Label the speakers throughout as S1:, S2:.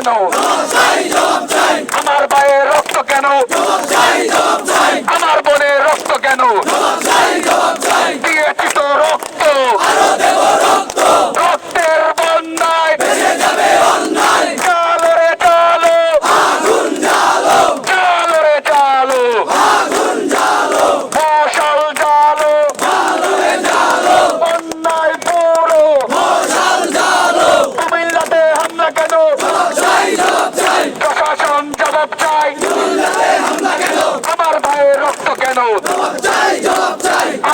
S1: কেন? আমার ভাইয়ের রক্ত কেন? আমার বোনের রক্ত কেন?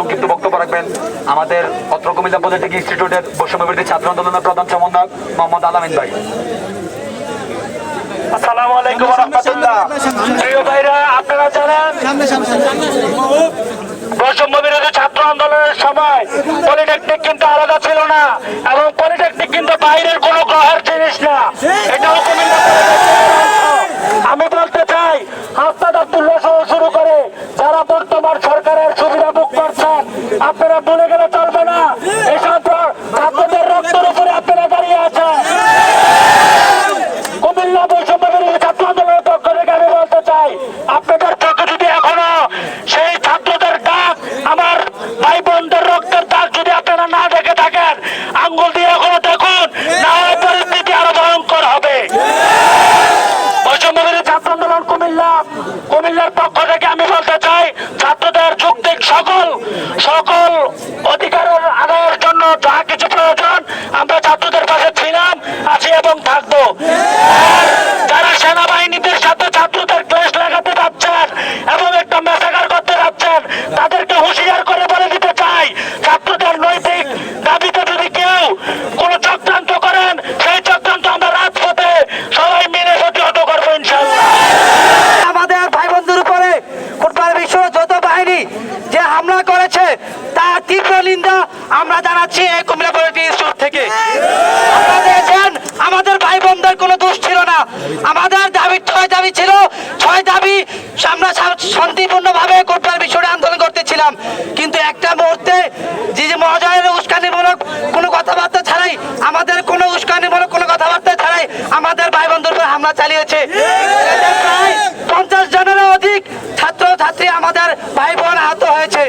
S1: সংক্ষিপ্ত বক্তব্য রাখবেন আমাদের অত্র কুমিল্লা পলিটেকনিক ইনস্টিটিউটের বৈষম্যবিরোধী ছাত্র আন্দোলনের প্রধান সমন্বয়ক মোহাম্মদ আলামিন ভাই
S2: আসসালামু আলাইকুম রহমতুল্লাহ প্রিয় ভাইরা আপনারা জানেন বৈষম্য বিরোধী ছাত্র আন্দোলনের সময় পলিটেকনিক কিন্তু আলাদা ছিল না এবং পলিটেকনিক কিন্তু বাইরের কোনো গ্রহের জিনিস না এটাও কুমিল্লা কলেজের অংশ। আমি বলতে চাই হাসনাদ আব্দুল্লাহ সহ শুরু করে যারা বর্তমান সরকারের সুবিধা ভোগ করছেন আপনারা ভুলে গেলে চলবে না এসব ছাত্রদের রক্তের উপরে আপনারা দাঁড়িয়ে আছেন কুমিল্লা বৈষম্য বিরোধী ছাত্র আন্দোলনের পক্ষ থেকে আমি বলতে চাই আপনাদের চোখে যদি এখনও সেই ছাত্রদের ডাক আমার ভাই বোনদের রক্তের দাগ যদি আপনারা না দেখে থাকেন, আঙ্গুল দিয়ে এখনও দেখুন, না হয় পরিস্থিতি আরও ভয়ঙ্কর হবে। বৈষম্য বিরোধী ছাত্র আন্দোলন কুমিল্লা, কুমিল্লার পক্ষ থেকে আমি বলতে চাই, ছাত্রদের যুক্তিক সকল সকল
S3: নিন্দা আমরা জানাচ্ছি এই কুমিল্লা পলিটি ইনস্টিটিউট থেকে। আমাদের ভাই বোনদের কোনো দোষ ছিল না। আমাদের দাবি, ছয় দাবি ছিল। ছয় দাবি আমরা শান্তিপূর্ণভাবে কোটপাল বিষয়ে আন্দোলন করতেছিলাম। কিন্তু একটা মুহূর্তে যে যে মহাজয়ের উস্কানিমূলক কোনো কথাবার্তা ছাড়াই, আমাদের কোনো উস্কানিমূলক কোনো কথাবার্তা ছাড়াই আমাদের ভাই বন্ধুর উপর হামলা চালিয়েছে এতে প্রায় পঞ্চাশ জনেরও অধিক ছাত্র ছাত্রী আমাদের ভাই বোন আহত হয়েছে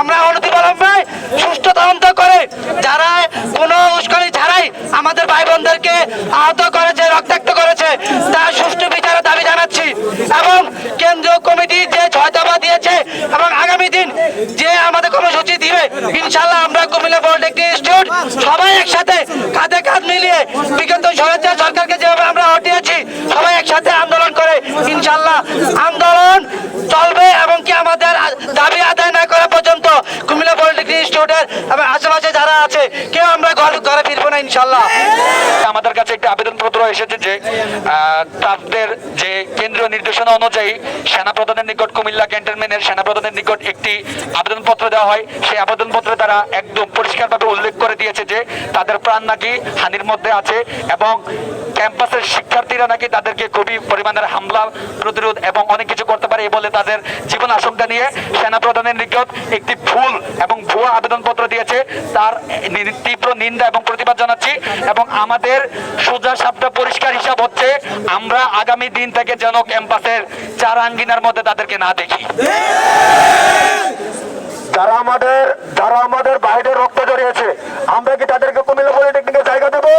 S3: আমরা অনতিবিলম্বে সুষ্ঠু তদন্ত করে যারা কোনো উস্কানি ছাড়াই আমাদের ভাই বোনদেরকে আহত করেছে, রক্তাক্ত করেছে। তার সুষ্ঠু বিচারের দাবি জানাচ্ছি। এবং কেন্দ্রীয় কমিটি যে ছয় দফা দিয়েছে, এবং আগামী দিন যে আমাদের কর্মসূচি দিবে ইনশাল্লাহ আমরা কুমিল্লা পলিটেকনিক ইনস্টিটিউট সবাই একসাথে কাঁধে কাঁধ মিলিয়ে বিগত স্বরাজ্য সরকারকে যেভাবে আমরা হটিয়েছি সবাই একসাথে আন্দোলন করে ইনশাল্লাহ আন্দোলন চলবে এবং কি আমাদের দাবি আদায় না করা পর্যন্ত কুমিল্লা পলিটেকনিক ইনস্টিটিউটের এবং আশেপাশে যারা আছে, কেউ আমরা ঘরে ফিরবো না ইনশাল্লাহ
S1: একটা আবেদনপত্র এসেছে যে তাদের যে কেন্দ্রীয় নির্দেশনা অনুযায়ী সেনাপ্রধানের নিকট কুমিল্লা ক্যান্টনমেন্টের সেনাপ্রধানের নিকট একটি আবেদনপত্র দেওয়া হয়। সেই আবেদনপত্রে তারা একদম পরিষ্কারভাবে উল্লেখ করে দিয়েছে যে, তাদের প্রাণ নাকি হানির মধ্যে আছে এবং ক্যাম্পাসের শিক্ষার্থীরা নাকি তাদেরকে খুবই পরিমাণের হামলা, প্রতিরোধ এবং অনেক কিছু করতে পারে বলে তাদের জীবন আশঙ্কা নিয়ে সেনা প্রধানের নিকট একটি ভুল এবং ভুয়া আবেদনপত্র দিয়েছে। তার তীব্র নিন্দা এবং প্রতিবাদ জানাচ্ছি এবং আমাদের সোজা সাপটা পরিষ্কার হিসাব হচ্ছে, আমরা আগামী দিন থেকে যেন ক্যাম্পাসের চার আঙ্গিনার মধ্যে তাদেরকে না দেখি।
S2: যারা আমাদের যারা আমাদের বাইরে রক্ত জড়িয়েছে আমরা কি তাদেরকে কুমিল্লা পলিটেকনিকে জায়গা দেবো?